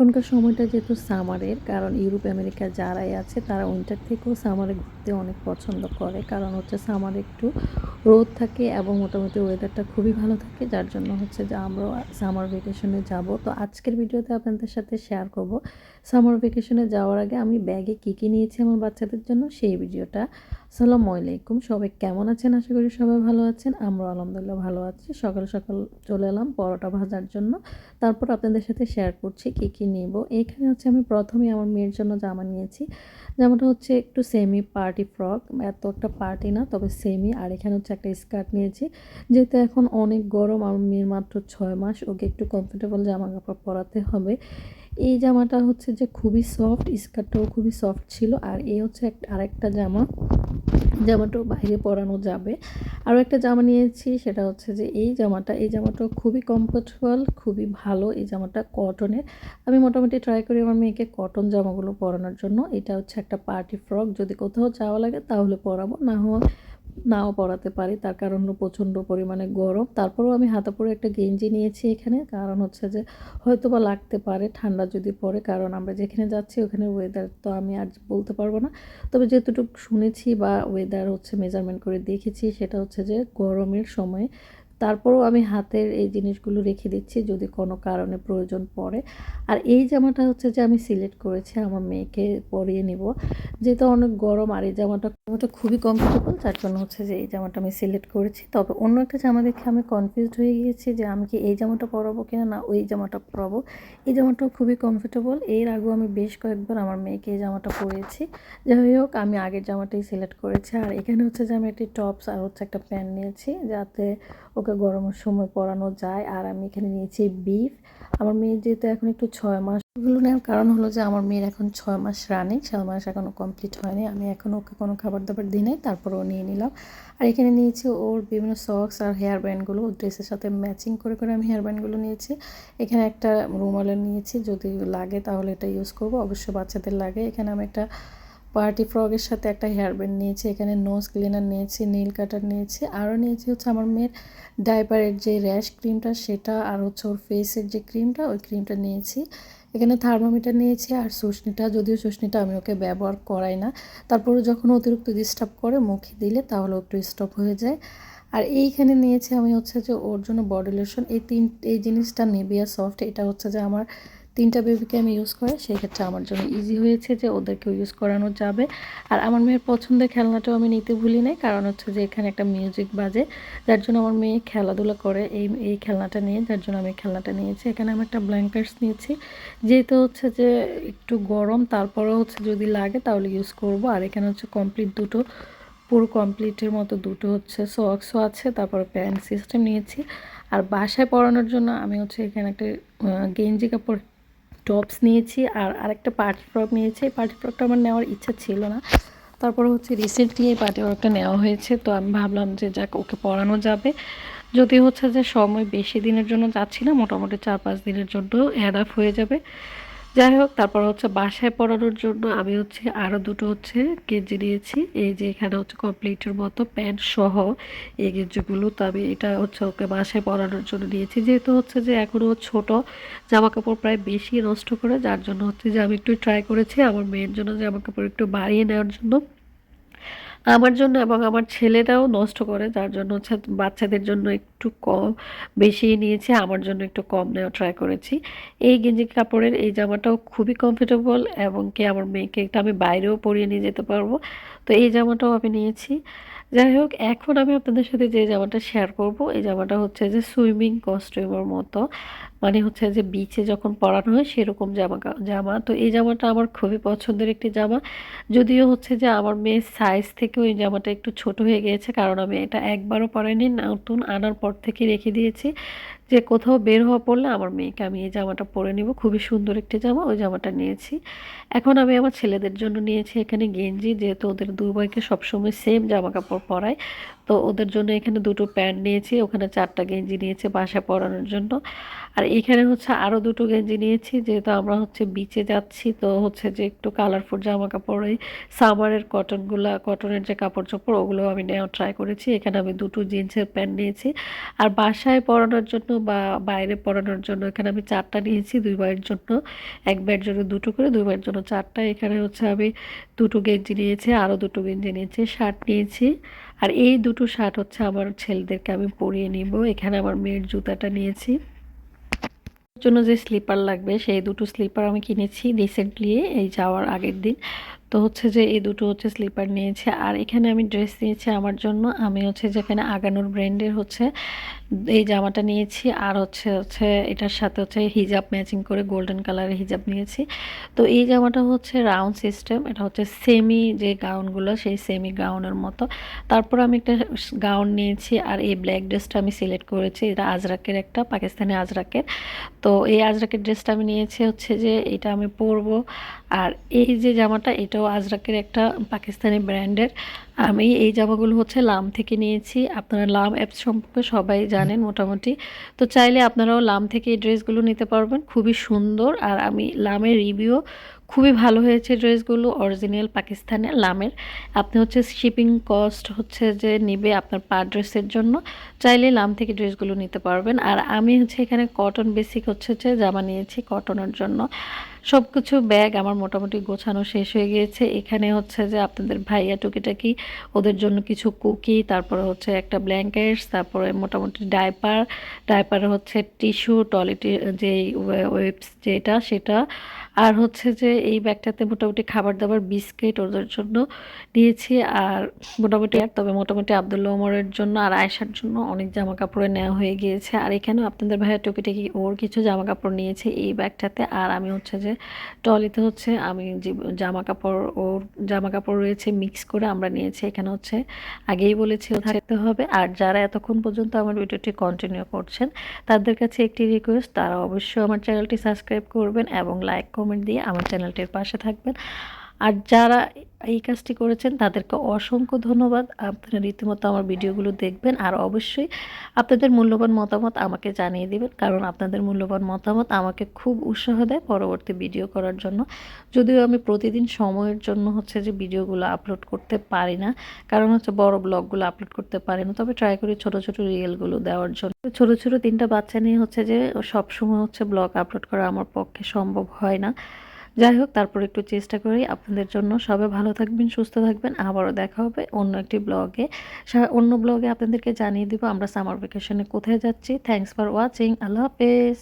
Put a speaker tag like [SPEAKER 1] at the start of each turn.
[SPEAKER 1] এখনকার সময়টা যেহেতু সামারের, কারণ ইউরোপ, আমেরিকা যারাই আছে তারা উইন্টার থেকেও সামারে ঘুরতে অনেক পছন্দ করে। কারণ হচ্ছে সামারে একটু রোদ থাকে এবং মোটামুটি ওয়েদারটা খুবই ভালো থাকে, যার জন্য হচ্ছে যে আমরাও সামার ভেকেশনে যাব। তো আজকের ভিডিওতে আপনাদের সাথে শেয়ার করব, সামার ভেকেশনে যাওয়ার আগে আমি ব্যাগে কী কী নিয়েছি আমার বাচ্চাদের জন্য, সেই ভিডিওটা আসসালামু আলাইকুম। সবাই কেমন আছেন? আশা করি সবাই ভালো আছেন। আমরা আলহামদুলিল্লাহ ভালো আছি। সকাল সকাল চলে এলাম পরোটা ভাজার জন্য। তারপর আপনাদের সাথে শেয়ার করছি কী কী নিব। এখানে হচ্ছে আমি প্রথমে আমার মেয়ের জন্য জামা নিয়েছি। জামাটা হচ্ছে একটু সেমি পার্টি ফ্রক এত একটা পার্টি না, তবে সেমি আর এখানে হচ্ছে একটা স্কার্ট নিয়েছি। যেহেতু এখন অনেক গরম, আমার মেয়ের মাত্র ছয় মাস, ওকে একটু কমফোর্টেবল জামা কাপড় পরাতে হবে। এই জামাটা হচ্ছে যে খুবই সফট স্কার্টটাও খুবই সফট ছিল। আর এই হচ্ছে আরেকটা জামা। জামাটাও বাইরে পরানো যাবে। আরও একটা জামা নিয়েছি, সেটা হচ্ছে যে এই জামাটা, এই জামাটাও খুবই কমফোর্টেবল খুবই ভালো। এই জামাটা কটনের আমি মোটামুটি ট্রাই করি আমার মেয়েকে কটন জামাগুলো পরানোর জন্য। এটা হচ্ছে একটা পার্টি ফ্রক যদি কোথাও যাওয়া লাগে তাহলে পরাবো, না হয় নাও পরাতে পারি। তার কারণ প্রচণ্ড পরিমাণে গরম। তারপরেও আমি হাতে পরে একটা গেঞ্জি নিয়েছি এখানে। কারণ হচ্ছে যে হয়তো বা লাগতে পারে, ঠান্ডা যদি পড়ে। কারণ আমরা যেখানে যাচ্ছি ওখানে ওয়েদার তো আমি আর বলতে পারব না। তবে যেতটুকু শুনেছি বা ওয়েদার হচ্ছে মেজারমেন্ট করে দেখেছি সেটা হচ্ছে যে গরমের সময় তারপরেও আমি হাতের এই জিনিসগুলো রেখে দিচ্ছি যদি কোনো কারণে প্রয়োজন পড়ে। আর এই জামাটা হচ্ছে যে আমি সিলেক্ট করেছি আমার মেয়েকে পরিয়ে নিব। যেহেতু অনেক গরম আর এই জামাটা জামাটা খুবই কমফোর্টেবল যার জন্য হচ্ছে যে এই জামাটা আমি সিলেক্ট করেছি। তবে অন্য একটা জামা দেখে আমি কনফিউজড হয়ে গিয়েছি যে আমি কি এই জামাটা পরাবো কিনা না ওই জামাটা পরাবো। এই জামাটাও খুবই কমফোর্টেবল এর আগেও আমি বেশ কয়েকবার আমার মেয়েকে এই জামাটা পরিয়েছি। যাই হোক, আমি আগের জামাটাই সিলেক্ট করেছি। আর এখানে হচ্ছে যে আমি একটি টপস আর হচ্ছে একটা প্যান্ট নিয়েছি যাতে ওকে গরমের সময় পরানো যায় আর আমি এখানে নিয়েছি বিফ আমার মেয়ের যেহেতু এখন একটু ছয় মাস, এগুলো নেওয়ার কারণ হলো যে আমার মেয়ের এখন ছয় মাস রানিং ছয় মাস এখনও কমপ্লিট হয়নি। আমি এখন ওকে কোনো খাবার দাবার দিই নাই তারপর ও নিয়ে নিলাম। আর এখানে নিয়েছি ওর বিভিন্ন সক্স আর হেয়ার ব্যান্ডগুলো ওর ড্রেসের সাথে ম্যাচিং করে করে আমি হেয়ার ব্যান্ডগুলো নিয়েছি। এখানে একটা রুমালের নিয়েছি, যদি লাগে তাহলে এটা ইউজ করব অবশ্যই বাচ্চাদের লাগে। এখানে আমি একটা পার্টি ফ্রকের সাথে একটা হেয়ার ব্যান্ড নিয়েছি, এখানে নোজ ক্লিনার নিয়েছি নীল কাটার নিয়েছি, আরও নিয়েছি হচ্ছে আমার মেয়ের ডাইপারের যে র্যাশ ক্রিমটা, সেটা আর হচ্ছে ওর ফেসের যে ক্রিমটা, ওই ক্রিমটা নিয়েছি। এখানে থার্মোমিটার নিয়েছি আর শুশনিটা যদিও শুশনিটা আমি ওকে ব্যবহার করাই না। তারপরে যখন অতিরিক্ত ডিস্টার্ব করে মুখে দিলে, তাহলে একটু স্টপ হয়ে যায়। আর এইখানে নিয়েছি আমি হচ্ছে যে ওর জন্য বডি লোশন, এই তিন, এই জিনিসটা নেবিয়া সফট, এটা হচ্ছে যে আমার তিনটা বেবিকে আমি ইউজ করে, সেক্ষেত্রে আমার জন্য ইজি হয়েছে যে ওদেরকেও ইউজ করানো যাবে। আর আমার মেয়ের পছন্দের খেলনাটাও আমি নিতে ভুলি নাই, কারণ হচ্ছে যে এখানে একটা মিউজিক বাজে। যার জন্য আমার মেয়ে খেলাধুলা করে এই এই খেলনাটা নিয়ে, যার জন্য আমি খেলনাটা নিয়েছি। এখানে আমি একটা ব্ল্যাঙ্কেটস নিয়েছি। যেহেতু হচ্ছে যে একটু গরম, তারপরেও হচ্ছে যদি লাগে তাহলে ইউজ করব। আর এখানে হচ্ছে কমপ্লিট দুটো, পুরো কমপ্লিটের মতো দুটো হচ্ছে সক্সও আছে, তারপর প্যান্ট সিস্টেম নিয়েছি। আর বাসায় পরানোর জন্য আমি হচ্ছে এখানে একটা গেঞ্জি কাপড় টপস নিয়েছি আর আরেকটা পার্টি ফ্রক নিয়েছি। এই পার্টি ফ্রকটা আমার নেওয়ার ইচ্ছা ছিল না। তারপরে হচ্ছে রিসেন্টলি এই পার্টি ফ্রকটা নেওয়া হয়েছে। তো আমি ভাবলাম যে যাক, ওকে পরানো যাবে। যদি হচ্ছে যে সময় বেশি দিনের জন্য যাচ্ছি না, মোটামুটি চার পাঁচ দিনের জন্য অ্যাড হয়ে যাবে। যাই হোক, তারপর হচ্ছে বাসায় পরানোর জন্য আমি হচ্ছে আরও দুটো হচ্ছে গেঞ্জি নিয়েছি। এই যে এখানে হচ্ছে কমপ্লিটের মতো প্যান্ট সহ এই গেঞ্জিগুলো। তো আমি এটা হচ্ছে ওকে বাসায় পরানোর জন্য নিয়েছি। যেহেতু হচ্ছে যে এখনও ছোট জামা কাপড় প্রায় বেশি নষ্ট করে, যার জন্য হচ্ছে যে আমি একটু ট্রাই করেছি আমার মেয়ের জন্য জামা কাপড় একটু বাড়িয়ে নেওয়ার জন্য। আমার জন্য এবং আমার ছেলেটাও নষ্ট করে, যার জন্য হচ্ছে বাচ্চাদের জন্য একটু কম, বেশি নিয়েছি, আমার জন্য একটু কম নেওয়া ট্রাই করেছি। এই গেঞ্জি কাপড়ের এই জামাটাও খুবই কমফোর্টেবল এবং কি আমার মেয়েকে একটা আমি বাইরেও পরিয়ে নিয়ে যেতে পারব। তো এই জামাটাও আমি নিয়েছি। যাই হোক, এখন আমি আপনাদের সাথে যে জামাটা শেয়ার করব, এই জামাটা হচ্ছে যে সুইমিং কস্টিউমের মতো। মানে হচ্ছে যে বিচে যখন পরানো হয় সেরকম জামা জামা। তো এই জামাটা আমার খুবই পছন্দের একটি জামা। যদিও হচ্ছে যে আমার মেয়ের সাইজ থেকেও এই জামাটা একটু ছোট হয়ে গিয়েছে, কারণ আমি এটা একবারও পরাইনি, নতুন আনার পর থেকে রেখে দিয়েছি। যে কোথাও বের হওয়া পড়লে আমার মেয়েকে আমি এই জামাটা পরে নেব। খুবই সুন্দর একটি জামা, ওই জামাটা নিয়েছি। এখন আমি আমার ছেলেদের জন্য নিয়েছি এখানে গেঞ্জি, যেহেতু ওদের দুই বয়কে সবসময় সেম জামা কাপড় পরায় তো ওদের জন্য এখানে দুটো প্যান্ট নিয়েছি, ওখানে চারটা গেঞ্জি নিয়েছে বাসা পরানোর জন্য। আর এখানে হচ্ছে আরও দুটো গেঞ্জি নিয়েছি, যেহেতু আমরা হচ্ছে বিচে যাচ্ছি, তো হচ্ছে যে একটু কালারফুল জামা কাপড় এই সামারের কটনগুলা কটনের যে কাপড় চোপড় ওগুলো আমি নেওয়া ট্রাই করেছি। এখানে আমি দুটো জিন্সের প্যান্ট নিয়েছি। আর বাসায় পরানোর জন্য বা বাইরে পরানোর জন্য এখানে আমি চারটা নিয়েছি, দুই ভাইয়ের জন্য। এক ভাইয়ের জন্য দুটো করে, দুই ভাইয়ের জন্য চারটা। এখানে হচ্ছে আমি দুটো গেঞ্জি নিয়েছি আরও দুটো গেঞ্জি নিয়েছি শার্ট নিয়েছি। আর এই দুটো শার্ট হচ্ছে আমার ছেলেদেরকে আমি পরিয়ে নিব। এখানে আমার মেয়ের জুতাটা নিয়েছি। জন্য যে স্লিপার লাগবে, সেই দুটো স্লিপার আমি কিনেছি রিসেন্টলি এই যাওয়ার আগের দিন। তো হচ্ছে যে এই দুটো হচ্ছে স্লিপার নিয়েছে। আর এখানে আমি ড্রেস নিয়েছি আমার জন্য। আমি হচ্ছে যেখানে আগানোর ব্র্যান্ডের হচ্ছে এই জামাটা নিয়েছি আর হচ্ছে হচ্ছে এটার সাথে হচ্ছে হিজাব ম্যাচিং করে গোল্ডেন কালারের হিজাব নিয়েছি। তো এই জামাটা হচ্ছে রাউন্ড সিস্টেম এটা হচ্ছে সেমি যে গাউনগুলো সেই সেমি গাউনের মতো। তারপর আমি একটা গাউন নিয়েছি আর এই ব্ল্যাক ড্রেসটা আমি সিলেক্ট করেছি, এটা আজরাকের একটা, পাকিস্তানি আজরাকের। তো এই আজরাকের ড্রেসটা আমি নিয়েছি হচ্ছে যে এটা আমি পরবো। আর এই যে জামাটা, এটাও আজরাকের একটা পাকিস্তানি ব্র্যান্ডের আমি এই জামাগুলো হচ্ছে লাম থেকে নিয়েছি। আপনারা লাম অ্যাপস সম্পর্কে সবাই জানেন মোটামুটি। তো চাইলে আপনারাও লাম থেকে এই ড্রেসগুলো নিতে পারবেন। খুবই সুন্দর। আর আমি লামের রিভিউ খুবই ভালো হয়েছে ড্রেসগুলো অরিজিনাল পাকিস্তানের লামের। আপনি হচ্ছে শিপিং কস্ট হচ্ছে যে নেবে আপনার পা ড্রেসের জন্য, চাইলে লাম থেকে ড্রেসগুলো নিতে পারবেন। আর আমি হচ্ছে এখানে কটন বেসিক হচ্ছে যে জামা নিয়েছি কটনের জন্য। সব কিছু ব্যাগ আমার মোটামুটি গোছানো শেষ হয়ে গিয়েছে। এখানে হচ্ছে যে আপনাদের ভাইয়া টুকিটাকি, ওদের জন্য কিছু কুকি তারপরে হচ্ছে একটা ব্ল্যাঙ্কেটস তারপরে মোটামুটি ডাইপার ডাইপার হচ্ছে টিস্যু টয়লেটি যে ওয়েবস যেটা, সেটা। আর হচ্ছে যে এই ব্যাগটাতে মোটামুটি খাবার দাবার, বিস্কিট ওদের জন্য নিয়েছি আর মোটামুটি আর, তবে মোটামুটি আবদুল্লা ওমরের জন্য আর আয়সার জন্য অনেক জামা কাপড়ে নেওয়া হয়ে গিয়েছে। আর এখানেও আপনাদের ভাইয়া টুকিটাকি ওর কিছু জামা কাপড় নিয়েছে এই ব্যাগটাতে। আর আমি হচ্ছে যে টলিতে হচ্ছে আমি যে জামা কাপড় ওর জামা কাপড় রয়েছে মিক্স করে আমরা নিয়েছি। এখানে হচ্ছে আগেই বলেছি থাকতে হবে। আর যারা এতক্ষণ পর্যন্ত আমার ভিডিওটি কন্টিনিউ করছেন, তাদের কাছে একটি রিকোয়েস্ট তারা অবশ্যই আমার চ্যানেলটি সাবস্ক্রাইব করবেন এবং লাইক কমেন্ট দিয়ে আমার চ্যানেলটির পাশে থাকবেন। আর যারা এই কাজটি করেছেন, তাদেরকে অসংখ্য ধন্যবাদ। আপনারা রীতিমতো আমার ভিডিওগুলো দেখবেন আর অবশ্যই আপনাদের মূল্যবান মতামত আমাকে জানিয়ে দেবেন, কারণ আপনাদের মূল্যবান মতামত আমাকে খুব উৎসাহ দেয় পরবর্তী ভিডিও করার জন্য। যদিও আমি প্রতিদিন সময়ের জন্য হচ্ছে যে ভিডিওগুলো আপলোড করতে পারি না, কারণ হচ্ছে বড় ব্লগগুলো আপলোড করতে পারি না, তবে ট্রাই করি ছোট ছোট রিয়েলগুলো দেওয়ার জন্য। ছোট ছোট তিনটা বাচ্চা নিয়ে হচ্ছে যে সবসময় হচ্ছে ব্লগ আপলোড করা আমার পক্ষে সম্ভব হয় না। যাই হোক, তারপর একটু চেষ্টা করি আপনাদের জন্য। সবাই ভালো থাকবেন, সুস্থ থাকবেন। আবারও দেখা হবে অন্য একটি ব্লগে। অন্য ব্লগে আপনাদেরকে জানিয়ে দিব আমরা সামার ভ্যাকেশনে কোথায় যাচ্ছি। থ্যাংকস ফর ওয়াচিং আল্লাহ হাফেজ।